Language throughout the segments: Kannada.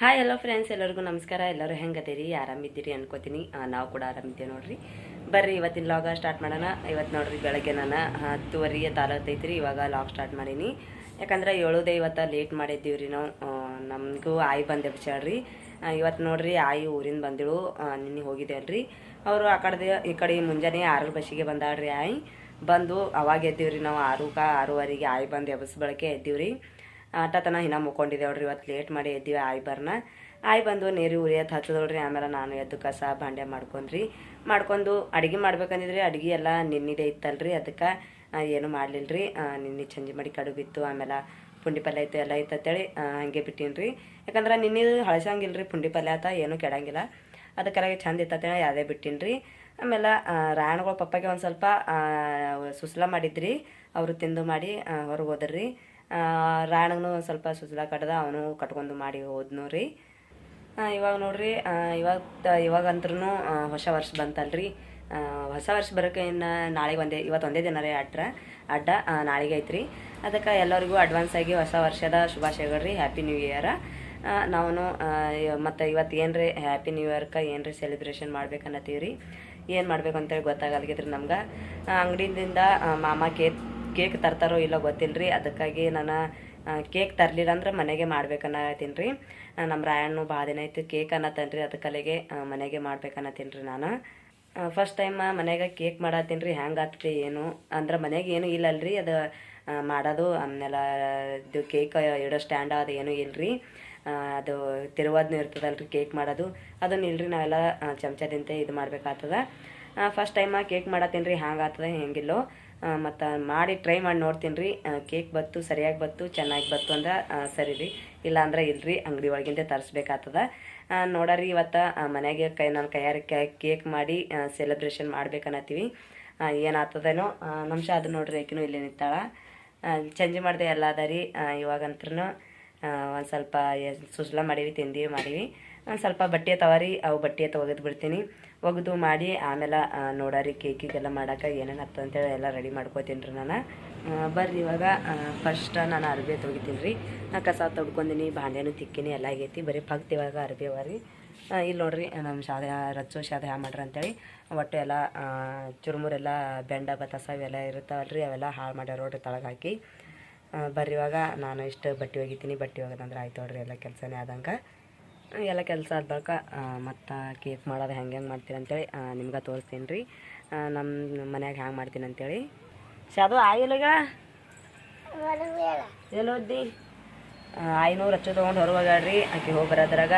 ಹಾಯ್ ಎಲ್ಲೋ ಫ್ರೆಂಡ್ಸ್ ಎಲ್ಲರಿಗೂ ನಮಸ್ಕಾರ. ಎಲ್ಲರೂ ಹೆಂಗದೀರಿ? ಆರಾಮಿದ್ದೀರಿ ಅನ್ಕೋತೀನಿ. ನಾವು ಕೂಡ ಆರಾಮಿದ್ದೀವಿ ನೋಡ್ರಿ. ಬರ್ರಿ, ಇವತ್ತಿನ ಲಾಗ ಸ್ಟಾರ್ಟ್ ಮಾಡೋಣ. ಇವತ್ತು ನೋಡ್ರಿ ಬೆಳಗ್ಗೆ ನಾನು ಹತ್ತುವರೆಗೆ ತಾಲತ್ತೈತ್ರಿ ಇವಾಗ ಲಾಗ್ ಸ್ಟಾರ್ಟ್ ಮಾಡೀನಿ. ಯಾಕಂದ್ರೆ ಏಳುದೇ ಇವತ್ತು ಲೇಟ್ ಮಾಡಿದ್ದೀವಿ ರೀ ನಾವು ನಮಗೂ ಆಯಿ ಬಂದೆ ಬಿಚಾಡ್ರಿ ಇವತ್ತು ನೋಡ್ರಿ ಆಯಿ ಊರಿಂದ ಬಂದಿಳು. ನಿನ್ನೆ ಹೋಗಿದ್ದೇವಲ್ರಿ ಅವರು ಆ ಕಡೆದೆ, ಈ ಕಡೆ ಮುಂಜಾನೆ ಆರು ಬಸ್ಸಿಗೆ ಬಂದಾಳ್ರಿ ಆಯಿ. ಬಂದು ಅವಾಗ ಎದ್ದೀವ್ರಿ ನಾವು ಆರುಕ ಆರೂವರೆಗೆ ಆಯಿ ಬಂದು ಎಬ್ಬಸ್ ಬಳಕೆ ಎದ್ದೀವ್ರಿ. ಆಟ ತನ ಹಿನ ನೋಡ್ರಿ ಇವತ್ತು ಲೇಟ್ ಮಾಡಿ ಎದ್ದೀವಿ ಆಯ್ ಬರ್ನ ಆಯ್ ಬಂದು ನೀರು ಉರಿಯತ್ ಹಚ್ಚದೊಳ್ರಿ ಆಮೇಲೆ ನಾನು ಎದ್ದು ಕಸ ಬಾಂಡೆ ಮಾಡ್ಕೊಂಡ್ರಿ. ಮಾಡ್ಕೊಂಡು ಅಡುಗೆ ಮಾಡ್ಬೇಕಂದಿದ್ರಿ. ಅಡುಗೆ ಎಲ್ಲ ನಿನ್ನಿದೆ ಇತ್ತಲ್ರಿ, ಅದಕ್ಕೆ ಏನು ಮಾಡಲಿಲ್ಲರಿ ನಿನ್ನೆ ಚಂಜಿ ಮಾಡಿ ಕಡುಬಿತ್ತು, ಆಮೇಲೆ ಪುಂಡಿ ಪಲ್ಯ ಇತ್ತು ಎಲ್ಲ ಇತ್ತು ಅಂತೇಳಿ ಹಂಗೆ ಬಿಟ್ಟೀನಿ ಯಾಕಂದ್ರೆ ನಿನ್ನೆ ರೀ ಪುಂಡಿ ಪಲ್ಯ ಆತ, ಏನು ಕೆಡಂಗಿಲ್ಲ. ಅದಕ್ಕೆಲ್ಲ ಚಂದ ಇತ್ತ ಯಾವುದೇ ಬಿಟ್ಟೀನಿ ರೀ ಆಮೇಲೆ ರಾಯಣಗಳ ಪಪ್ಪಗೆ ಒಂದು ಸ್ವಲ್ಪ ಸುಸ್ಲ ಮಾಡಿದ್ರಿ. ಅವರು ತಿಂದು ಮಾಡಿ ಹೊರಗೆ ಹೋದ್ರಿ ರಾಯಣಗೂ ಒಂದು ಸ್ವಲ್ಪ ಸುಸ್ಲ ಕಟ್ಟದ ಅವನು ಕಟ್ಕೊಂಡು ಮಾಡಿ ಹೋದ್ನು ರೀ. ಇವಾಗ ನೋಡ್ರಿ ಇವಾಗ ಇವಾಗಂತ್ರೂ ಹೊಸ ವರ್ಷ ಬಂತಲ್ರಿ. ಹೊಸ ವರ್ಷ ಬರೋಕೆ ಇನ್ನು ನಾಳೆಗೆ ಒಂದೇ, ಇವತ್ತು ಒಂದೇ ದಿನ ರೀ ಅಡ್ರ, ಅಡ್ಡ ನಾಳೆಗೆ ಐತ್ರಿ. ಅದಕ್ಕೆ ಎಲ್ಲರಿಗೂ ಅಡ್ವಾನ್ಸ್ ಆಗಿ ಹೊಸ ವರ್ಷದ ಶುಭಾಶಯಗಳು ರೀ ಹ್ಯಾಪಿ ನ್ಯೂ ಇಯರ್ ನಾವು ಮತ್ತು ಇವತ್ತು ಏನು ರೀ ಹ್ಯಾಪಿ ನ್ಯೂ ಇಯರ್ಗೆ ಏನು ರೀ ಸೆಲೆಬ್ರೇಷನ್ ಮಾಡ್ಬೇಕನ್ನತ್ತೀವಿ ರೀ ಏನು ಮಾಡ್ಬೇಕು ಅಂತೇಳಿ ಗೊತ್ತಾಗಲ್ಗಿದ್ರಿ ನಮ್ಗೆ. ಅಂಗಡಿಯಿಂದ ಮಾಮ ಕೇಕ್ ಕೇಕ್ ತರ್ತಾರೋ ಇಲ್ಲೋ ಗೊತ್ತಿಲ್ಲ ಅದಕ್ಕಾಗಿ ನಾನು ಕೇಕ್ ತರಲಿಲ್ಲ ಅಂದ್ರೆ ಮನೆಗೆ ಮಾಡ್ಬೇಕನ್ನತ್ತೀನಿ ರೀ. ನಮ್ಮ ರಾಯಣ್ಣು ಭಾಳ ದಿನ ಆಯ್ತು ಕೇಕ್ ಅನ್ನತ್ತೇನೆ ರೀ ಅದಕ್ಕಲ್ಲಿಗೆ ಮನೆಗೆ ಮಾಡ್ಬೇಕನ್ನತ್ತೀನಿ ರೀ ನಾನು. ಫಸ್ಟ್ ಟೈಮ್ ಮನೆಗೆ ಕೇಕ್ ಮಾಡತ್ತೀನಿ ರೀ. ಹ್ಯಾಂಗೆ ಆಗ್ತದೆ ಏನು? ಅಂದ್ರೆ ಮನೆಗೆ ಏನು ಇಲ್ಲಲ್ರಿ. ಅದು ಮಾಡೋದು ಆಮೇಲೆ ಇದು ಕೇಕ್ ಇಡೋ ಸ್ಟ್ಯಾಂಡ್ ಅದು ಏನೂ ಇಲ್ಲರಿ ಅದು ತಿರುವಾದ್ನು ಇರ್ತದಲ್ರಿ ಕೇಕ್ ಮಾಡೋದು. ಅದನ್ನ ಇಲ್ಲರಿ ನಾವೆಲ್ಲ ಚಮಚದಿಂದ ಇದು ಮಾಡ್ಬೇಕಾಗ್ತದ. ಫಸ್ಟ್ ಟೈಮ್ ಕೇಕ್ ಮಾಡತ್ತೀನಿ ರೀ. ಹ್ಯಾಂಗೆ ಆಗ್ತದೆ ಹೆಂಗಿಲ್ಲೋ. ಮತ್ತು ಮಾಡಿ ಟ್ರೈ ಮಾಡಿ ನೋಡ್ತೀನಿ ರೀ. ಕೇಕ್ ಬತ್ತು, ಸರಿಯಾಗಿ ಬತ್ತು, ಚೆನ್ನಾಗಿ ಬತ್ತು ಅಂದ್ರೆ ಸರಿ ರೀ. ಇಲ್ಲ ಅಂದ್ರೆ ಇಲ್ರಿ, ಅಂಗಡಿ ಒಳಗಿಂದ ತರಿಸ್ಬೇಕಾಗ್ತದ. ನೋಡರಿ ಇವತ್ತು ಮನೆಗೆ ಕೈ, ನಾನು ಕೈಯಾರಿ ಕೇಕ್ ಮಾಡಿ ಸೆಲೆಬ್ರೇಷನ್ ಮಾಡ್ಬೇಕನ್ನತ್ತೀವಿ ಏನಾಗ್ತದೇನೋ ನಮ್ಷ ಅದು ನೋಡ್ರಿ ಆಕಿನೂ ಇಲ್ಲಿ ನಿಂತಾಳ ಚೇಂಜ್ ಮಾಡಿದೆ ಎಲ್ಲ ಅದ ರೀ. ಇವಾಗಂತ್ರೂ ಒಂದು ಸ್ವಲ್ಪ ಸುಸ್ಲ ಮಾಡೀವಿ ತಿಂದೀವಿ ಮಾಡೀವಿ. ಒಂದು ಸ್ವಲ್ಪ ಬಟ್ಟೆ ತವರಿ ಅವು ಬಟ್ಟೆ ತೊಗೋದು ಬಿಡ್ತೀನಿ. ಒಗೆದು ಮಾಡಿ, ಆಮೇಲೆ ನೋಡೋರಿ ಕೇಕಿಗೆಲ್ಲ ಮಾಡೋಕೆ ಏನೇನು ಅಂತೇಳಿ ಎಲ್ಲ ರೆಡಿ ಮಾಡ್ಕೋತೀನಿ ರೀ ನಾನು. ಬರ್ರಿ ಇವಾಗ ಫಸ್ಟ್ ನಾನು ಅರ್ಬಿ ತೊಗಿತೀನಿ ರೀ. ಕಸ ತೊಡ್ಕೊಂಡಿನಿ ಬಾಂಡೆನೂ ತಿಕ್ಕಿನಿ, ಎಲ್ಲ ಆಗೈತಿ. ಬರೀ ಭಕ್ತಿ ಇವಾಗ ಅರ್ಬಿ ಅವ ರೀ. ಇಲ್ಲಿ ನೋಡ್ರಿ ನಮ್ಮ ಶಾದೆ ರಚ್ಚು ಶಾದೆ ಹ್ಯಾ ಮಾಡ್ರಿ ಅಂತೇಳಿ. ಒಟ್ಟು ಎಲ್ಲ ಚುರುಮುರೆಲ್ಲ ಬೆಂಡ, ಬತಾಸ ಇವೆಲ್ಲ ಇರ್ತಾವಲ್ರಿ ಅವೆಲ್ಲ ಹಾಳು ಮಾಡ್ಯಾರ ನೋಡ್ರಿ ತಳಗೆ ಹಾಕಿ. ಬರ್ರಿ ಇವಾಗ, ನಾನು ಇಷ್ಟು ಬಟ್ಟೆ ಒಗಿತೀನಿ. ಬಟ್ಟೆ ಒಗದಂದ್ರೆ ಆಯ್ತು ನೋಡ್ರಿ, ಎಲ್ಲ ಕೆಲಸನೇ ಆದಂಗೆ. ಎಲ್ಲ ಕೆಲಸ ಆದ ಬಳಿಕ ಮತ್ತು ಕೇಕ್ ಮಾಡೋದು ಹೆಂಗೆ ಹೆಂಗೆ ಮಾಡ್ತೀರಿ ಅಂತೇಳಿ ನಿಮ್ಗೆ ತೋರಿಸ್ತೀನಿ ರೀ ನಮ್ಮ ಮನ್ಯಾಗ ಹ್ಯಾಂಗೆ ಮಾಡ್ತೀನಿ ಅಂತೇಳಿ. ಶಾದು ಆಯಿಲ್ಲಗ ಎಲ್ಲೋದ್ದಿ? ಐನೂರು ರಚ್ಚು ತೊಗೊಂಡು ಹೊರಗೆ ಹೋಗ್ಯಾಡ್ರಿ ಆಕೆ ಹೋಗಿ ಬರೋದ್ರಾಗ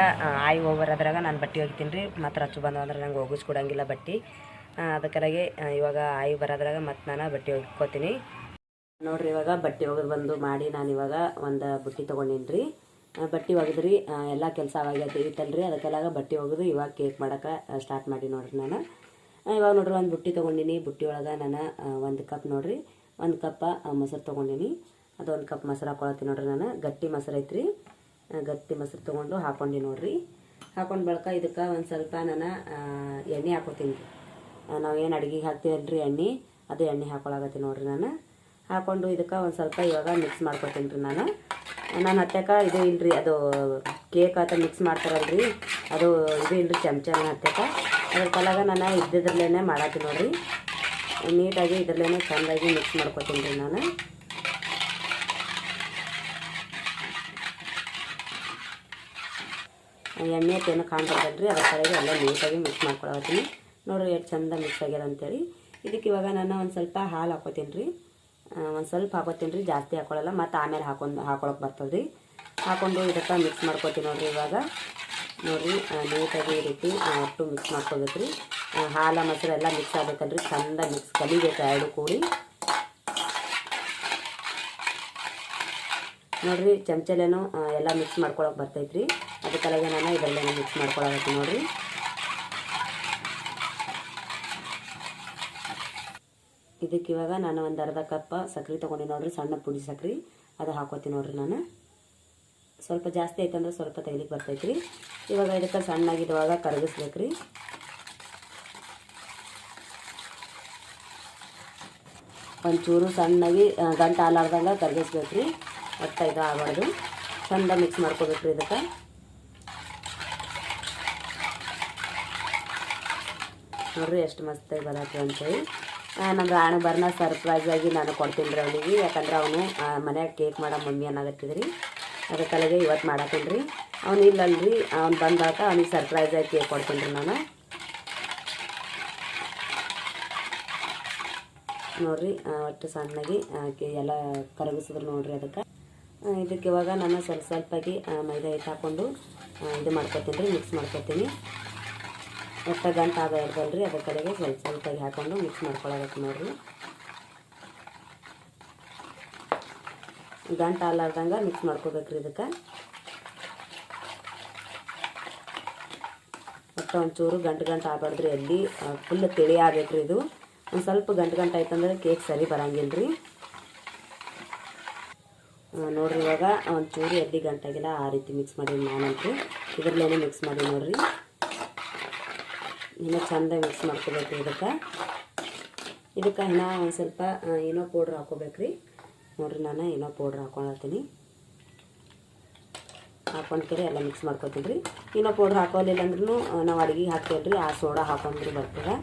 ಆಯ್ ಹೋಗಿ ಬರೋದ್ರಾಗ ನಾನು ಬಟ್ಟೆ ಹೋಗ್ತೀನಿ ರೀ ಮತ್ತು ರಚ್ಚು ಬಂದು ಅಂದ್ರೆ ನಂಗೆ ಹೋಗಿಸ್ಕೊಡಂಗಿಲ್ಲ ಬಟ್ಟೆ. ಅದಕ್ಕಾಗಿ ಇವಾಗ ಆಯಿ ಬರೋದ್ರಾಗ ಮತ್ತು ನಾನು ಬಟ್ಟೆ ಹೋಗ್ಕೋತೀನಿ ನೋಡ್ರಿ ಇವಾಗ ಬಟ್ಟೆ ಒಗೆದು ಬಂದು ಮಾಡಿ ನಾನು ಇವಾಗ ಒಂದು ಬುಟ್ಟಿ ತೊಗೊಂಡಿನಿ ರೀ ಬಟ್ಟೆ ಒಗೆದ್ರಿ. ಎಲ್ಲ ಕೆಲಸ ಅವಾಗ ಇತ್ತಲ್ರಿ ಅದಕ್ಕೆಲ್ಲ ಬಟ್ಟೆ ಒಗೆದು ಇವಾಗ ಕೇಕ್ ಮಾಡೋಕೆ ಸ್ಟಾರ್ಟ್ ಮಾಡಿ ನೋಡ್ರಿ ನಾನು. ಇವಾಗ ನೋಡ್ರಿ ಒಂದು ಬುಟ್ಟಿ ತೊಗೊಂಡಿನಿ. ಬುಟ್ಟಿ ಒಳಗೆ ನಾನು ಒಂದು ಕಪ್ ನೋಡ್ರಿ. ಒಂದು ಕಪ್ಪ ಮೊಸರು ತೊಗೊಂಡಿನಿ. ಅದು ಒಂದು ಕಪ್ ಮೊಸರು ಹಾಕೊಳತ್ತೀನಿ ನೋಡ್ರಿ ನಾನು. ಗಟ್ಟಿ ಮೊಸರು ಐತ್ರಿ. ಗಟ್ಟಿ ಮೊಸರು ತೊಗೊಂಡು ಹಾಕೊಂಡಿ ನೋಡ್ರಿ. ಹಾಕೊಂಡು ಬಳಿಕ ಇದಕ್ಕೆ ಒಂದು ಸ್ವಲ್ಪ ನಾನು ಎಣ್ಣೆ ಹಾಕೋತೀನಿ. ರೀ ನಾವು ಏನು ಅಡುಗೆಗೆ ಹಾಕ್ತೀವಲ್ರಿ ಎಣ್ಣೆ. ಅದು ಎಣ್ಣೆ ಹಾಕೊಳಗತ್ತೀನಿ ನೋಡ್ರಿ ನಾನು. ಹಾಕೊಂಡು ಇದಕ್ಕೆ ಒಂದು ಸ್ವಲ್ಪ ಇವಾಗ ಮಿಕ್ಸ್ ಮಾಡ್ಕೊತೀನಿ ರೀ ನಾನು. ನಾನು ಹತ್ತಕ ಇದು ಇಲ್ರಿ, ಅದು ಕೇಕ್ ಆತ ಮಿಕ್ಸ್ ಮಾಡ್ತಾರಲ್ರಿ. ಅದು ಇದು ಇಲ್ರಿ ಚಮಚ ಹತ್ತಕ ಅದ್ರ ಕಲಾಗ ನಾನು ಇದ್ದಿದ್ರಲ್ಲೇ ಮಾಡತ್ತೀನಿ ನೋಡ್ರಿ. ನೀಟಾಗಿ ಇದ್ರಲ್ಲೇ ಚೆಂದಾಗಿ ಮಿಕ್ಸ್ ಮಾಡ್ಕೊತೀನಿ ರೀ ನಾನು. ಎಣ್ಣೆ ಏನು ರೀ ಅದ್ರ ಕಡೆಗೆ ಎಲ್ಲ ನೀಟಾಗಿ ಮಿಕ್ಸ್ ಮಾಡ್ಕೊಳತ್ತೀನಿ ನೋಡ್ರಿ ಎಷ್ಟು ಚಂದ ಮಿಕ್ಸ್ ಆಗ್ಯದ ಅಂತೇಳಿ. ಇದಕ್ಕೆ ಇವಾಗ ನಾನು ಒಂದು ಸ್ವಲ್ಪ ಹಾಲು ಹಾಕೋತೀನಿ ರೀ. ಒಂದು ಸ್ವಲ್ಪ ಹಾಕೋತೀನಿ ರೀ, ಜಾಸ್ತಿ ಹಾಕೊಳ್ಳಲ್ಲ ಮತ್ತು ಆಮೇಲೆ ಹಾಕೊಂಡು ಹಾಕೊಳಕ್ಕೆ ಬರ್ತದೆ ರೀ ಹಾಕೊಂಡು ಇದಕ್ಕೆ ಮಿಕ್ಸ್ ಮಾಡ್ಕೊತೀನಿ ನೋಡಿರಿ ಇವಾಗ. ನೋಡಿರಿ ನೀಟಾಗಿ ಈ ರೀತಿ ಒಟ್ಟು ಮಿಕ್ಸ್ ಮಾಡ್ಕೊಬೇಕು ರೀ ಹಾಲು, ಮೊಸರು ಎಲ್ಲ ಮಿಕ್ಸ್ ಆಗ್ಬೇಕಲ್ರಿ, ಚಂದ ಮಿಕ್ಸ್ ಕಲಿಬೇಕು ಎರಡು ಕೂಡಿ. ನೋಡಿರಿ, ಚಮಚಲೇನು ಎಲ್ಲ ಮಿಕ್ಸ್ ಮಾಡ್ಕೊಳಕ್ಕೆ ರೀ ಅದಕ್ಕೆಲ್ಲ ನಾನು ಇದೆಲ್ಲ ಮಿಕ್ಸ್ ಮಾಡ್ಕೊಳಕತ್ತೀನಿ ನೋಡ್ರಿ. ಇದಕ್ಕೆ ಇವಾಗ ನಾನು ಒಂದು ಅರ್ಧ ಕಪ್ಪ ಸಕ್ರೆ ತೊಗೊಂಡಿನಿ ನೋಡ್ರಿ, ಸಣ್ಣ ಪುಡಿ ಸಕ್ರೆ. ಅದು ಹಾಕೋತೀನಿ ನೋಡ್ರಿ ನಾನು. ಸ್ವಲ್ಪ ಜಾಸ್ತಿ ಆಯ್ತಂದ್ರೆ ಸ್ವಲ್ಪ ತೆಗಿಲಿಕ್ಕೆ ಬರ್ತೈತೆ ರೀ ಇವಾಗ ಇದಕ್ಕೆ ಸಣ್ಣಾಗಿಡುವಾಗ ಕರಗಿಸ್ಬೇಕು ರೀ ಒಂಚೂರು ಸಣ್ಣಗೆ ಗಂಟು ಹಾಲಾರ್ದಂಗೆ ಕರಗಿಸ್ಬೇಕು ರೀ ಒಟ್ಟು ಇದು ಆಗಬಾರ್ದು ಚಂದ ಮಿಕ್ಸ್ ಮಾಡ್ಕೋಬೇಕು ರೀ ಇದಕ್ಕೆ. ನೋಡ್ರಿ ಎಷ್ಟು ಮಸ್ತಾಗಿ ಬರತ್ತೆ ಅಂತೇಳಿ. ನಮ್ಮ ಬರ್ನ ಸರ್ಪ್ರೈಸ್ ಆಗಿ ನಾನು ಕೊಡ್ತೀನಿ ರೀ ಅವನಿಗೆ. ಯಾಕಂದ್ರೆ ಅವನು ಮನ್ಯಾಗ ಕೇಕ್ ಮಾಡೋ ಮಮ್ಮಿ ಅನ್ನಕತ್ತಿದ್ರಿ. ಅದಕ್ಕಲ್ಲಿಗೆ ಇವತ್ತು ಮಾಡತ್ತೀನಿ ರೀ. ಅವ್ನು ಇಲ್ಲಲ್ರಿ, ಅವ್ನು ಬಂದಾಗ ಅವ್ನಿಗೆ ಸರ್ಪ್ರೈಸ್ ಆಗಿ ಕೇಕ್ ಕೊಡ್ತೀನಿ ರೀ ನಾನು. ನೋಡ್ರಿ ಒಟ್ಟು ಸಣ್ಣಗೆ ಎಲ್ಲ ಕರಗಿಸಿದ್ರು ನೋಡ್ರಿ ಅದಕ್ಕೆ. ಇದಕ್ಕೆ ಇವಾಗ ನಾನು ಸ್ವಲ್ಪ ಸ್ವಲ್ಪಾಗಿ ಮೈದಾ ಹಿಟ್ಟು ಹಾಕ್ಕೊಂಡು ಇದು ಮಾಡ್ಕೊತೀನಿ ರೀ ಮಿಕ್ಸ್ ಮಾಡ್ಕೊತೀನಿ. ಒಟ್ಟು ಗಂಟ ಆಗ ಇರ್ಬಲ್ರಿ, ಅದ್ರ ಕಡೆಗೆ ಸ್ವಲ್ಪ ಸ್ವಲ್ಪಾಗಿ ಹಾಕೊಂಡು ಮಿಕ್ಸ್ ಮಾಡ್ಕೊಳಬೇಕು ನೋಡ್ರಿ. ಗಂಟ ಅಲ್ಲಾರ್ದಂಗೆ ಮಿಕ್ಸ್ ಮಾಡ್ಕೋಬೇಕ್ರಿ ಇದಕ್ಕೆ. ಒಟ್ಟು ಒಂಚೂರು ಗಂಟು ಗಂಟು ಆಗಬಾರ್ದ್ರಿ, ಅಲ್ಲಿ ಫುಲ್ ತಿಳಿ ಆಗ್ಬೇಕ್ರಿ ಇದು. ಒಂದು ಸ್ವಲ್ಪ ಗಂಟು ಗಂಟು ಆಯ್ತಂದ್ರೆ ಕೇಕ್ ಸರಿ ಬರಂಗಿಲ್ಲ ರೀ ನೋಡ್ರಿ ಇವಾಗ ಒಂಚೂರು ಎಲ್ಲಿ ಗಂಟಾಗಿಲ್ಲ ಆ ರೀತಿ ಮಿಕ್ಸ್ ಮಾಡಿ ನಾನಂತೂ ಇದ್ರಲ್ಲೇನೆ ಮಿಕ್ಸ್ ಮಾಡಿ ನೋಡ್ರಿ. ಇನ್ನೂ ಚಂದ ಮಿಕ್ಸ್ ಮಾಡ್ಕೋಬೇಕು ಇದಕ್ಕೆ. ಇದಕ್ಕೆ ಇನ್ನೂ ಒಂದು ಸ್ವಲ್ಪ ಏನೋ ಪೌಡ್ರ್ ಹಾಕೋಬೇಕ್ರಿ. ನೋಡ್ರಿ ನಾನು ಏನೋ ಪೌಡ್ರ್ ಹಾಕೊಳತ್ತೀನಿ ಹಾಕೊಂಡ್ಕರೆ ಎಲ್ಲ ಮಿಕ್ಸ್ ಮಾಡ್ಕೊತೀನಿ ರೀ. ಏನೋ ಪೌಡ್ರ್ ಹಾಕೋಲಿಲ್ಲ ಅಂದ್ರೂ ನಾವು ಅಡುಗೆಗೆ ಹಾಕ್ತೇವೆ ರೀ ಆ ಸೋಡಾ ಹಾಕೊಂಡ್ರಿ ಬರ್ತದೆ.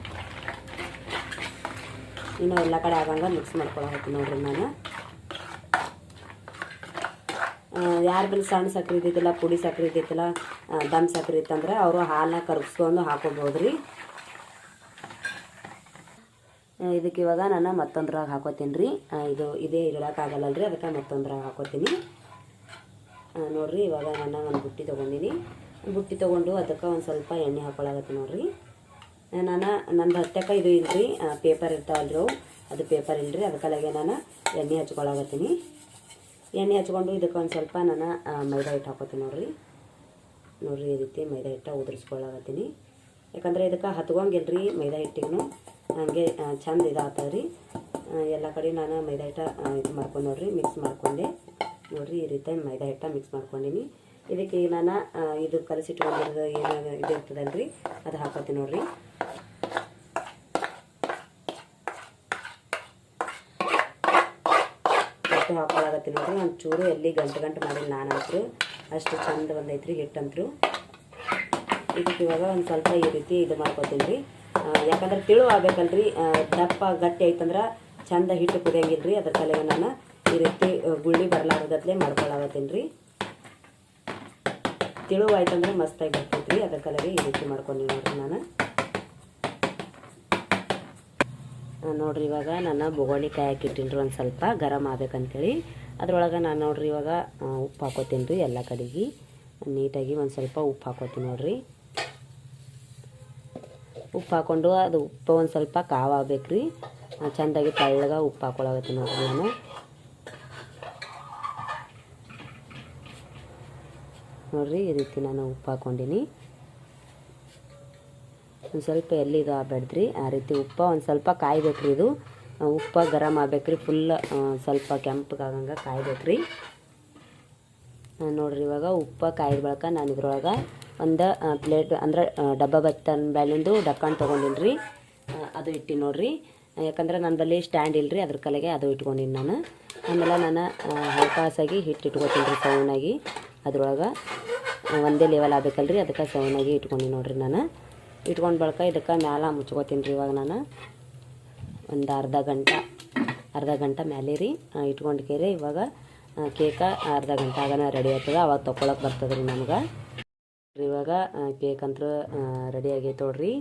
ಇನ್ನೂ ಎಲ್ಲ ಕಡೆ ಆಗಂಗೆ ಮಿಕ್ಸ್ ಮಾಡ್ಕೊಳಕತ್ತೀನಿ ನೋಡ್ರಿ ನಾನು. ಯಾರ ಬಳಿ ಸಣ್ಣ ಸಕ್ರೆ ಇದ್ದಿತ್ತಲ್ಲ ಪುಡಿ ಸಕ್ರೆ ಇದ್ದಿತ್ತಲ್ಲ ದಮ್ ಸಕ್ರೆ ಇತ್ತಂದ್ರೆ ಅವರು ಹಾಲನ್ನ ಕರಗಿಸ್ಕೊಂಡು ಹಾಕೋಬೋದು ರೀ ಇದಕ್ಕೆ ಇವಾಗ ನಾನು ಮತ್ತೊಂದ್ರಾಗ ಹಾಕೋತೀನಿ ರೀ ಇದು ಇದೇ ಇಡೋಕ್ಕಾಗಲ್ಲ ರೀ ಅದಕ್ಕೆ ಮತ್ತೊಂದ್ರಾಗ ಹಾಕೋತೀನಿ. ನೋಡಿರಿ, ಇವಾಗ ನಾನು ಒಂದು ಬುಟ್ಟಿ ತೊಗೊಂಡಿನಿ. ಬುಟ್ಟಿ ತೊಗೊಂಡು ಅದಕ್ಕೆ ಒಂದು ಸ್ವಲ್ಪ ಎಣ್ಣೆ ಹಾಕೊಳಗತ್ತೆ ನೋಡಿರಿ. ನಾನು, ನಂದು ಹತ್ತಕ್ಕೆ ಇದು ಇಲ್ರಿ ಪೇಪರ್ ಇರ್ತಾವಲ್ರಿ ಅವು. ಅದು ಪೇಪರ್ ಇಲ್ರಿ, ಅದಕ್ಕಲಾಗೆ ನಾನು ಎಣ್ಣೆ ಹಚ್ಕೊಳಗತ್ತೀನಿ. ಎಣ್ಣೆ ಹಚ್ಕೊಂಡು ಇದಕ್ಕೆ ಒಂದು ಸ್ವಲ್ಪ ನಾನು ಮೈದಾ ಹಿಟ್ಟು ಹಾಕೋತೀನಿ ನೋಡ್ರಿ. ನೋಡ್ರಿ ಈ ರೀತಿ ಮೈದಾ ಹಿಟ್ಟು ಉದುರಿಸ್ಕೊಳ್ಳಾಗತ್ತೀನಿ ಯಾಕಂದರೆ ಇದಕ್ಕೆ ಹತ್ಕೊಂಗಿಲ್ರಿ ಮೈದಾ ಹಿಟ್ಟಿಗೂ ಹಂಗೆ ಚಂದ ಇದಾಗ್ತದೆ ರೀ ಎಲ್ಲ ಕಡೆ ನಾನು ಮೈದಾ ಹಿಟ್ಟ ಇದು ಮಾಡ್ಕೊಂಡು ನೋಡ್ರಿ ಮಿಕ್ಸ್ ಮಾಡ್ಕೊಂಡೆ. ನೋಡ್ರಿ ಈ ರೀತಿ ಮೈದಾ ಹಿಟ್ಟ ಮಿಕ್ಸ್ ಮಾಡ್ಕೊಂಡಿನಿ. ಇದಕ್ಕೆ ನಾನು ಇದು ಕಲಸಿಟ್ಕೊಂಡಿರೋದು ಏನು ಇದು ಇರ್ತದಲ್ರಿ, ಅದು ಹಾಕೋತೀನಿ ನೋಡ್ರಿ. ಹಿಟ್ಟು ಹಾಕೊಳಗತ್ತೀನಿ ನೋಡ್ರಿ. ಒಂಚೂರು ಎಲ್ಲಿ ಗಂಟು ಗಂಟು ಮಾಡಿಲ್ಲ ನಾನಂತರು ಅಷ್ಟು ಚಂದ ಬಂದೈತ್ರಿ ಹಿಟ್ಟಂತರು. ಇದಕ್ಕೆ ಇವಾಗ ಒಂದು ಸ್ವಲ್ಪ ಈ ರೀತಿ ಇದು ಮಾಡ್ಕೊತೀನಿ ರೀ. ಯಾಕಂದ್ರೆ ತಿಳು ಆಗ್ಬೇಕಲ್ರಿ. ದಪ್ಪ ಗಟ್ಟಿ ಆಯ್ತಂದ್ರೆ ಚಂದ ಹಿಟ್ಟು ಕುದಿಯಂಗಿಲ್ಲ ರೀ ಅದ್ರ ತಲೆಗೆ ನಾನು ಈ ರೀತಿ ಗುಳ್ಳಿ ಬರಲಾರ್ದತ್ಲೆ ಮಾಡ್ಕೊಳಾಗತ್ತೀನಿ ರೀ. ತಿಳು ಆಯ್ತಂದ್ರೆ ಮಸ್ತಾಗಿ ಬರ್ತೈತೆ ರೀ ಅದ್ರ ಕಲೆಗೆ ಈ ರೀತಿ ಮಾಡ್ಕೊಂಡು ನೋಡ್ರಿ ನಾನು ಆ, ನೋಡ್ರಿ, ಇವಾಗ ನಾನು ಬೊಗೋಣಿ ಕಾಯಿ ಹಾಕಿಟ್ಟಿನಿ ರೀ ಒಂದು ಸ್ವಲ್ಪ ಗರಮ್ ಆಗ್ಬೇಕಂತೇಳಿ. ಅದ್ರೊಳಗೆ ನಾನು ನೋಡ್ರಿ, ಇವಾಗ ಉಪ್ಪು ಹಾಕೋತೀನಿ ರೀ ಎಲ್ಲ ಕಡೆಗೆ. ನೀಟಾಗಿ ಒಂದು ಸ್ವಲ್ಪ ಉಪ್ಪು ಹಾಕೋತೀನಿ ನೋಡ್ರಿ. ಉಪ್ಪು ಹಾಕ್ಕೊಂಡು ಅದು ಉಪ್ಪು ಒಂದು ಸ್ವಲ್ಪ ಕಾವು ಆಗ್ಬೇಕು ರೀ ಚೆಂದಾಗಿ ತಳ್ಳಗ ಉಪ್ಪು ಹಾಕೊಳಗತ್ತೀನಿ ನೋಡ್ರಿ ನಾನು. ನೋಡ್ರಿ, ಈ ರೀತಿ ನಾನು ಉಪ್ಪು ಹಾಕ್ಕೊಂಡಿನಿ ಒಂದು ಸ್ವಲ್ಪ ಎಲ್ಲಿ ಇದು ಆಗ್ಬೇಡ್ದ್ರಿ ಆ ರೀತಿ ಉಪ್ಪ ಒಂದು ಸ್ವಲ್ಪ ಕಾಯ್ಬೇಕ್ರಿ ಇದು. ಉಪ್ಪು ಉಪ್ಪ ಗರಂ ಆಗ್ಬೇಕ್ರಿ. ಫುಲ್ ಸ್ವಲ್ಪ ಕೆಂಪಗಾಗಂಗೆ ಕಾಯ್ಬೇಕ್ರಿ. ನೋಡ್ರಿ ಇವಾಗ ಉಪ್ಪ ಕಾಯ್ದ ಬಳಕ ನಾನು ಇದ್ರೊಳಗೆ ಒಂದು ಪ್ಲೇಟ್ ಅಂದ್ರೆ ಡಬ್ಬ ಬತ್ತನ್ ಬ್ಯಾಲಿಂದು ಡಕ್ಕಣ್ ತೊಗೊಂಡಿನಿ ರೀ ಅದು ಇಟ್ಟಿ ನೋಡ್ರಿ. ಯಾಕಂದ್ರೆ ನನ್ನ ಬಳಿ ಸ್ಟ್ಯಾಂಡ್ ಇಲ್ಲರಿ ಅದ್ರ ಕಲೆಗೆ ಅದು ಇಟ್ಕೊಂಡಿನಿ ನಾನು. ಆಮೇಲೆ ನಾನು ಹಳಕಾಸಾಗಿ ಹಿಟ್ಟು ಇಟ್ಕೊತೀನಿ ರೀ ಸೌನಾಗಿ ಅದ್ರೊಳಗೆ ಒಂದೇ ಲೆವೆಲ್ ಆಗ್ಬೇಕಲ್ರಿ. ಅದಕ್ಕೆ ಸೌನಾಗಿ ಇಟ್ಕೊಂಡಿನಿ ನೋಡ್ರಿ ನಾನು. ಇಟ್ಕೊಂಡು ಬಳ್ಕ ಇದಕ್ಕೆ ಮ್ಯಾಲ ಮುಚ್ಕೋತೀನಿ ರೀ ಇವಾಗ ನಾನು. ಒಂದು ಅರ್ಧ ಗಂಟೆ ಅರ್ಧ ಗಂಟೆ ಮ್ಯಾಲೆ ರೀ ಇಟ್ಕೊಂಡು ಕೇರಿ. ಇವಾಗ ಕೇಕ ಅರ್ಧ ಗಂಟೆ ಆಗನ ರೆಡಿ ಆಗ್ತದೆ. ಅವಾಗ ತೊಗೊಳಕ್ಕೆ ಬರ್ತದೆ ರೀ ನಮ್ಗೆ. ಇವಾಗ ಕೇಕ್ ಅಂತೂ ರೆಡಿ ಆಗೈತೆ ನೋಡ್ರಿ.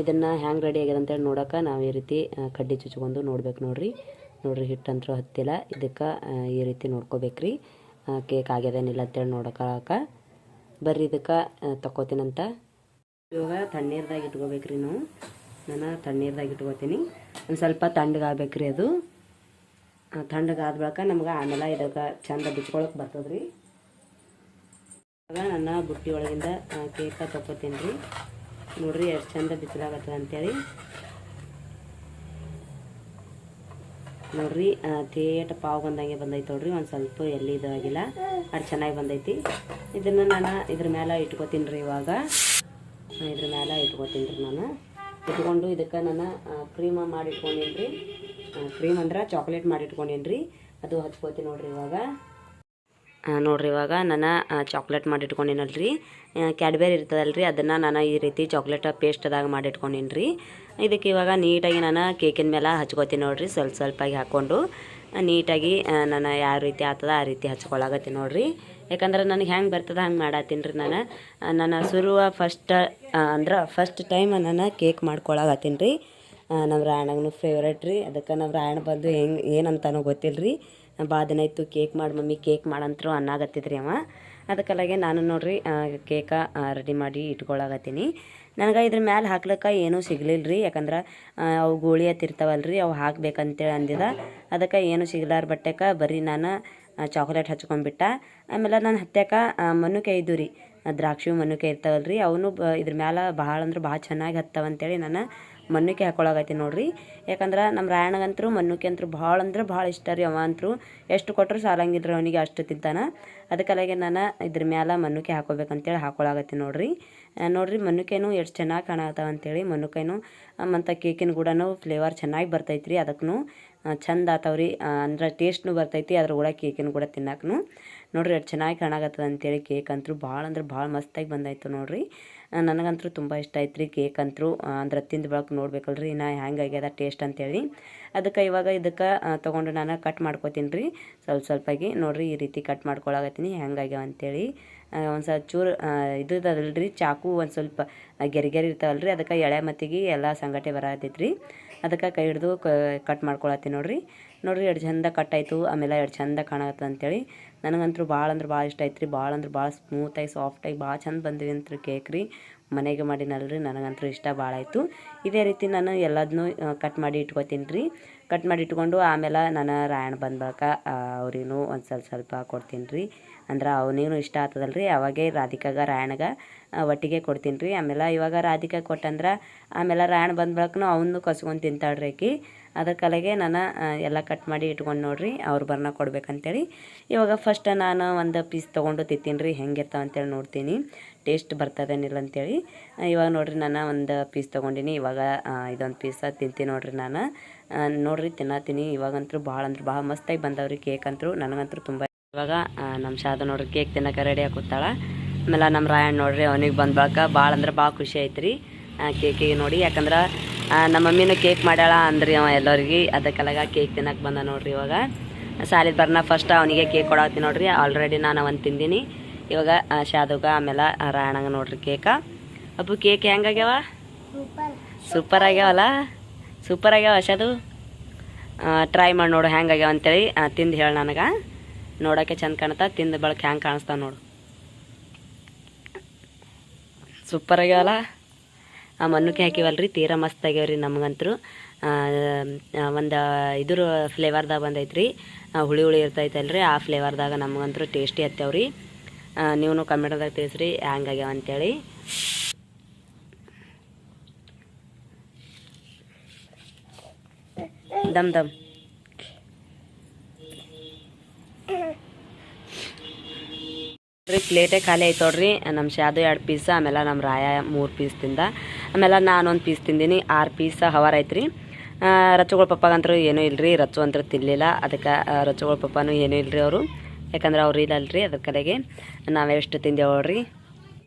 ಇದನ್ನು ಹ್ಯಾಂಗೆ ರೆಡಿ ಆಗ್ಯದ ಅಂತೇಳಿ ನೋಡೋಕೆ ನಾವು ಈ ರೀತಿ ಕಡ್ಡಿ ಚುಚ್ಕೊಂಡು ನೋಡ್ಬೇಕು ನೋಡ್ರಿ. ನೋಡ್ರಿ ಹಿಟ್ಟಂತೂ ಹತ್ತಿಲ್ಲ. ಇದಕ್ಕೆ ಈ ರೀತಿ ನೋಡ್ಕೋಬೇಕ್ರಿ ಕೇಕ್ ಆಗ್ಯದೇನಿಲ್ಲ ಅಂತೇಳಿ ನೋಡೋಕೆ ಬರ್ರಿ ಇದಕ್ಕೆ ತಗೋತೀನಂತ ಇವಾಗ ತಣ್ಣೀರ್ದಾಗ ಇಟ್ಕೋಬೇಕ್ರಿ ನಾವು. ನಾನು ತಣ್ಣೀರ್ದಾಗ ಇಟ್ಕೋತೀನಿ. ಒಂದು ಸ್ವಲ್ಪ ತಣ್ಣಗಾಗ್ಬೇಕ್ರಿ ಅದು. ತಣ್ಣಗಾದ ಬಳಿಕ ನಮ್ಗೆ ಆಮೇಲೆ ಇದಕ್ಕೆ ಚಂದ ಬಿಚ್ಕೊಳಕ್ಕೆ ಬರ್ತದ್ರಿ. ಇವಾಗ ನನ್ನ ಬುಟ್ಟಿ ಒಳಗಿಂದ ಕೇಕ ತಗೋತೀನಿ ರೀ ನೋಡ್ರಿ ಎಷ್ಟು ಚಂದ ಬಿಸಿಲಾಗತ್ತದ ಅಂತೇಳಿ. ನೋಡ್ರಿ ಥೇಟ್ ಪಾವು ಬಂದಂಗೆ ಬಂದೈತೆ ನೋಡ್ರಿ. ಒಂದು ಸ್ವಲ್ಪ ಎಲ್ಲಿ ಇದಾಗಿಲ್ಲ. ಅದು ಚೆನ್ನಾಗಿ ಬಂದೈತಿ. ಇದನ್ನು ನಾನು ಇದ್ರ ಮೇಲೆ ಇಟ್ಕೋತೀನಿ ರೀ ಇವಾಗ. ಇದ್ರ ಮೇಲೆ ಇಟ್ಕೊತೀನಿ ರೀ ನಾನು. ಇಟ್ಕೊಂಡು ಇದಕ್ಕೆ ನಾನು ಕ್ರೀಮ ಮಾಡಿ ಇಟ್ಕೊಂಡೀನಿ ರೀ. ಕ್ರೀಮ್ ಅಂದ್ರೆ ಚಾಕ್ಲೇಟ್ ಮಾಡಿ ಇಟ್ಕೊಂಡೀನಿ ರೀ. ಅದು ಹಚ್ಕೋತೀನಿ ನೋಡ್ರಿ ಇವಾಗ. ನೋಡ್ರಿ ಇವಾಗ ನಾನು ಚಾಕ್ಲೇಟ್ ಮಾಡಿಟ್ಕೊಂಡಿನಲ್ರಿ ಕ್ಯಾಡ್ಬೇರಿ ಇರ್ತದಲ್ರಿ ಅದನ್ನು ನಾನು ಈ ರೀತಿ ಚಾಕ್ಲೇಟ್ ಪೇಸ್ಟ್ದಾಗ ಮಾಡಿಟ್ಕೊಂಡಿನಿ ರೀ. ಇದಕ್ಕೆ ಇವಾಗ ನೀಟಾಗಿ ನಾನು ಕೇಕಿನ ಮೇಲೆ ಹಚ್ಕೋತೀನಿ ನೋಡ್ರಿ, ಸ್ವಲ್ಪ, ಸ್ವಲ್ಪಾಗಿ ಹಾಕ್ಕೊಂಡು. ನೀಟಾಗಿ ನಾನು ಯಾವ ರೀತಿ ಆಗ್ತದ ಆ ರೀತಿ ಹಚ್ಕೊಳಕತ್ತೀನಿ ನೋಡ್ರಿ. ಯಾಕಂದ್ರೆ ನನಗೆ ಹೆಂಗೆ ಬರ್ತದೆ ಹಂಗೆ ಮಾಡತ್ತೀನಿ ರೀ ನಾನು. ನಾನು ಶುರುವ ಫಸ್ಟ್ ಅಂದ್ರೆ ಫಸ್ಟ್ ಟೈಮ್ ನಾನು ಕೇಕ್ ಮಾಡ್ಕೊಳಕತ್ತೀನಿ ರೀ. ನಮ್ಮ ರಾಯಣ್ಣಗೂ ಫೇವ್ರೇಟ್ ರೀ. ಅದಕ್ಕೆ ನಮ್ಮ ರಾಯಣ್ಣ ಬಂದು ಹೆಂಗೆ, ಏನಂತಾನೋ ಗೊತ್ತಿಲ್ಲ ರೀ. ಭಾಳ ದಿನ ಇತ್ತು ಕೇಕ್ ಮಾಡಿ ಮಮ್ಮಿ ಕೇಕ್ ಮಾಡಂತರು ಅನ್ನಾಗತ್ತಿದ್ರಿ ಅವ. ಅದಕ್ಕಲ್ಲಾಗೆ ನಾನು ನೋಡಿರಿ ಕೇಕ ರೆಡಿ ಮಾಡಿ ಇಟ್ಕೊಳಕತ್ತೀನಿ. ನನಗೆ ಇದ್ರ ಮ್ಯಾಲೆ ಹಾಕ್ಲಿಕ್ಕೆ ಏನೂ ಸಿಗ್ಲಿಲ್ಲ ರೀ. ಯಾಕಂದ್ರೆ ಅವು ಗೋಳಿ ಹತ್ತಿರ್ತಾವಲ್ಲ ರೀ ಅವು ಹಾಕ್ಬೇಕಂತೇಳಿ ಅಂದಿದ. ಅದಕ್ಕೆ ಏನು ಸಿಗ್ಲಾರ ಬಟ್ಟೆಕ ಬರೀ ನಾನು ಚಾಕ್ಲೇಟ್ ಹಚ್ಕೊಂಡ್ಬಿಟ್ಟ. ಆಮೇಲೆ ನಾನು ಹತ್ಯಾಕ ಮನುಕೆ ಇದ್ದು ರೀ ದ್ರಾಕ್ಷಿ ಮನುಕೆ ಇರ್ತಾವಲ್ಲ ರೀ ಅವನು ಬ, ಇದ್ರ ಮ್ಯಾಲೆ ಭಾಳ ಅಂದ್ರೆ ಭಾಳ ಚೆನ್ನಾಗಿ ಹತ್ತವಂತೇಳಿ ನಾನು ಮಣ್ಣುಕೆ ಹಾಕೊಳಗೈತಿ ನೋಡ್ರಿ. ಯಾಕಂದ್ರೆ ನಮ್ಮ ರಾಯಣ್ಣಗಂತೂ ಮಣ್ಣುಕೆ ಅಂತೂ ಭಾಳ ಅಂದ್ರೆ ಭಾಳ ಇಷ್ಟ ರೀ ಅವ ಅಂತೂ ಎಷ್ಟು ಕೊಟ್ಟರು ಸಾಲಂಗಿದ್ರು ಅವನಿಗೆ ಅಷ್ಟು ತಿಂತಾನ. ಅದಕ್ಕಲ್ಲಾಗೆ ನಾನು ಇದ್ರ ಮ್ಯಾಲ ಮನ್ನುಕೆ ಹಾಕೋಬೇಕಂತೇಳಿ ಹಾಕೊಳಗತ್ತಿ ನೋಡ್ರಿ. ನೋಡಿರಿ ಮಣ್ಣುಕೆನೂ ಎಷ್ಟು ಚೆನ್ನಾಗಿ ಕಾಣತ್ತಾವ ಅಂತೇಳಿ ಮಣ್ಣುಕೆನೂ ಮತ್ತು ಕೇಕಿನ ಕೂಡ ಫ್ಲೇವರ್ ಚೆನ್ನಾಗಿ ಬರ್ತೈತ್ರಿ ಅದಕ್ಕೂ ಚಂದ ಆತಾವ್ರಿ. ಅಂದ್ರೆ ಟೇಸ್ಟ್ನು ಬರ್ತೈತಿ, ಅದ್ರ ಕೂಡ ಕೇಕಿನ ಕೂಡ ತಿನ್ನಕ್ಕೂ ನೋಡ್ರಿ ಅದು ಚೆನ್ನಾಗಿ ಕಾಣಾಕತ್ತದ ಅಂತೇಳಿ ಕೇಕ್ ಅಂತೂ ಭಾಳ ಅಂದ್ರೆ ಭಾಳ ಮಸ್ತಾಗಿ ಬಂದಾಯ್ತು ನೋಡಿರಿ. ನನಗಂತೂ ತುಂಬ ಇಷ್ಟ ಆಯ್ತು ರೀ ಕೇಕ್ ಅಂತೂ ಅಂದ್ರೆ ತಿಂದು ಬಳಕ ನೋಡ್ಬೇಕಲ್ರಿ ನಾ ಆಗ್ಯದ ಟೇಸ್ಟ್ ಅಂತೇಳಿ. ಅದಕ್ಕೆ ಇವಾಗ ಇದಕ್ಕೆ ತೊಗೊಂಡು ನಾನು ಕಟ್ ಮಾಡ್ಕೊತೀನಿ ರೀ ಸ್ವಲ್ಪ ಸ್ವಲ್ಪಾಗಿ ನೋಡಿರಿ ಈ ರೀತಿ ಕಟ್ ಮಾಡ್ಕೊಳಕತ್ತೀನಿ ಹೆಂಗಾಗ್ಯಾವ ಅಂತೇಳಿ. ಒಂದು ಸ್ವಲ್ಪ ಚೂರು ಇದು ರೀ ಚಾಕು ಒಂದು ಸ್ವಲ್ಪ ಗೆರೆ ಗೆರೆ ಇರ್ತಾವಲ್ಲ ರೀ ಅದಕ್ಕೆ ಎಳೆ ಮತ್ತಿಗೆ ಎಲ್ಲ ಸಂಗಟೆ ರೀ ಅದಕ್ಕೆ ಕೈ ಹಿಡಿದು ಕಟ್ ಮಾಡ್ಕೊಳತ್ತೀನಿ ನೋಡ್ರಿ. ನೋಡ್ರಿ ಎರಡು ಚಂದ ಕಟ್ ಆಯಿತು. ಆಮೇಲೆ ಎರಡು ಚಂದ ಕಾಣತ್ತೆ ಅಂತೇಳಿ. ನನಗಂತೂ ಭಾಳ ಅಂದ್ರೆ ಭಾಳ ಇಷ್ಟ ಆಯ್ತು ರೀ ಭಾಳ ಅಂದ್ರೆ ಭಾಳ ಸ್ಮೂತಾಗಿ ಸಾಫ್ಟಾಗಿ ಭಾಳ ಚಂದ ಬಂದಿದೆ ಅಂತ ಕೇಕ್ ರೀ. ಮನೆಗೆ ಮಾಡಿನಲ್ರಿ. ನನಗಂತೂ ಇಷ್ಟ ಭಾಳ ಆಯಿತು. ಇದೇ ರೀತಿ ನಾನು ಎಲ್ಲದನ್ನೂ ಕಟ್ ಮಾಡಿ ಇಟ್ಕೊತೀನಿ ರೀ ಕಟ್ ಮಾಡಿ ಇಟ್ಕೊಂಡು ಆಮೇಲೆ ನಾನು ರಾಯಣ ಬಂದ ಬಳಿಕ ಅವ್ರಿಗೂ ಒಂದು ಸ್ವಲ್ಪ ಸ್ವಲ್ಪ ಕೊಡ್ತೀನಿ ರೀ ಅಂದ್ರೆ ಅವನಿಗೂ ಇಷ್ಟ ಆಗ್ತದಲ್ಲ ರೀ ಅವಾಗೇ ರಾಧಿಕಾಗ ರಾಯಣಗ ಒಟ್ಟಿಗೆ ಕೊಡ್ತೀನಿ ರೀ ಆಮೇಲೆ ಇವಾಗ ರಾಧಿಕಾ ಕೊಟ್ಟಂದ್ರೆ ಆಮೇಲೆ ರಾಯಣ ಬಂದ ಬಳಕನು ಅವನು ಕಸ್ಕೊಂಡು ತಿಂತಾಳ್ರಿ ಆಕಿ. ಅದ್ರ ಕಲೆಗೆ ನಾನು ಎಲ್ಲ ಕಟ್ ಮಾಡಿ ಇಟ್ಕೊಂಡು ನೋಡಿರಿ, ಅವ್ರು ಬರ್ನ ಕೊಡ್ಬೇಕಂತೇಳಿ. ಇವಾಗ ಫಸ್ಟ್ ನಾನು ಒಂದು ಪೀಸ್ ತೊಗೊಂಡು ತಿಂತೀನಿ ರೀ ಹೆಂಗಿರ್ತಾವ ಅಂತೇಳಿ ನೋಡ್ತೀನಿ. ಟೇಸ್ಟ್ ಬರ್ತದೇನಿಲ್ಲ ಅಂತೇಳಿ. ಇವಾಗ ನೋಡಿರಿ ನಾನು ಒಂದು ಪೀಸ್ ತೊಗೊಂಡಿನಿ, ಇವಾಗ ಇದೊಂದು ಪೀಸ ತಿಂತೀನಿ ನೋಡಿರಿ ನಾನು. ನೋಡಿರಿ ತಿನ್ನತ್ತೀನಿ ಇವಾಗಂತೂ ಭಾಳ ಅಂದ್ರೆ, ಭಾಳ ಮಸ್ತಾಗಿ ಬಂದವ್ರಿ ಕೇಕ್ ಅಂತೂ, ನನಗಂತೂ ತುಂಬ ಇವಾಗ ನಮ್ಮ ಶಾದ ನೋಡ್ರಿ ಕೇಕ್ ತಿನ್ನಕ್ಕೆ ರೆಡಿ ಕೂತಾಳ. ಆಮೇಲೆ ನಮ್ಮ ರಾಯಣ್ಣ ನೋಡಿರಿ, ಅವನಿಗೆ ಬಂದ ಬಳಕ ಭಾಳ ಅಂದ್ರೆ ಭಾಳ ಖುಷಿ ಆಯ್ತು ರೀ ಕೇಕಿಗೆ ನೋಡಿ. ಯಾಕಂದ್ರೆ ನಮ್ಮ ಮಮ್ಮಿನೂ ಕೇಕ್ ಮಾಡ್ಯಾಳ ಅಂದ್ರಿ ಅವ ಎಲ್ಲರಿಗೆ. ಅದಕ್ಕೆಲ್ಲ ಕೇಕ್ ತಿನ್ನಕ್ಕೆ ಬಂದ ನೋಡ್ರಿ ಇವಾಗ. ಸಾಲಿದ ಬರ್ನ ಫಸ್ಟ್ ಅವನಿಗೆ ಕೇಕ್ ಕೊಡತ್ತೀನಿ ನೋಡ್ರಿ. ಆಲ್ರೆಡಿ ನಾನು ಅವನ್ ತಿಂದೀನಿ. ಇವಾಗ ಶಾದುಗ, ಆಮೇಲೆ, ಆ ರಾಯಣ್ಣಗ ನೋಡ್ರಿ ಕೇಕ. ಅಪ್ಪು, ಕೇಕ್ ಹೆಂಗಾಗ್ಯಾವ ಸೂಪರ್ ಆಗ್ಯಾವಲ್ಲ? ಸೂಪರ್ ಆಗ್ಯಾವ ಶಾದು? ಟ್ರೈ ಮಾಡಿ ನೋಡು ಹೆಂಗಾಗ್ಯಾವ ಅಂತೇಳಿ ತಿಂದು ಹೇಳಿ ನನಗೆ. ನೋಡೋಕೆ ಚಂದ ಕಾಣ್ತಾ ತಿಂದ ಬಳಕೆ ಹೆಂಗೆ ಕಾಣಿಸ್ತಾವ ನೋಡು. ಸೂಪರ್ ಆಗ್ಯಾವಲ್ಲ? ಆ ಮಣ್ಣುಕ್ಕೆ ಹಾಕಿವಲ್ರಿ, ತೀರಾ ಮಸ್ತ್ ಆಗ್ಯಾವ್ರಿ ನಮಗಂತೂ ಒಂದು ಇದ್ರ ಫ್ಲೇವರ್ದಾಗ ಬಂದೈತ್ರಿ. ಹುಳಿ ಹುಳಿ ಇರ್ತೈತಲ್ರಿ, ಆ ಫ್ಲೇವರ್ದಾಗ ನಮಗಂತೂ ಟೇಸ್ಟಿ ಹತ್ತವ್ರಿ ನೀವು ಕಮೆಂಟ್ದಾಗ ತಿಳಿಸ್ರಿ ಹ್ಯಾಂಗಾಗ್ಯಾವ ಅಂತೇಳಿ. ದಮ್ ದಮ್. ರೀ ಪ್ಲೇಟೇ ಖಾಲಿ ಆಯ್ತು ನೋಡ್ರಿ ನಮ್ಮ ಶಾದು ಎರಡು ಪೀಸ್ ಆಮೇಲೆ ನಮ್ಮ ರಾಯ ಮೂರು ಪೀಸ್ ತಿಂದ ಆಮೇಲೆ ಒಂದು ಪೀಸ್ ತಿಂದೀನಿ, ಆರು ಪೀಸ್ ಹವರ್ ಐತ್ರಿ. ರಚ್ಚುಗಳ ಪಪ್ಪಗಂತೂ ಏನೂ ಇಲ್ರಿ ರಚ್ಚು ಅಂತೂ ತಿನ್ನಲಿಲ್ಲ ಅದಕ್ಕೆ ರಚ್ಚುಗಳ ಪಪ್ಪನೂ ಏನೂ ಇಲ್ರಿ ಅವರು. ಯಾಕಂದ್ರೆ ಅವ್ರು ಇಲ್ಲಲ್ರಿ ಅದ್ರ ಕಡೆಗೆ. ನಾವೆಷ್ಟು ತಿಂದೇವೆ ನೋಡ್ರಿ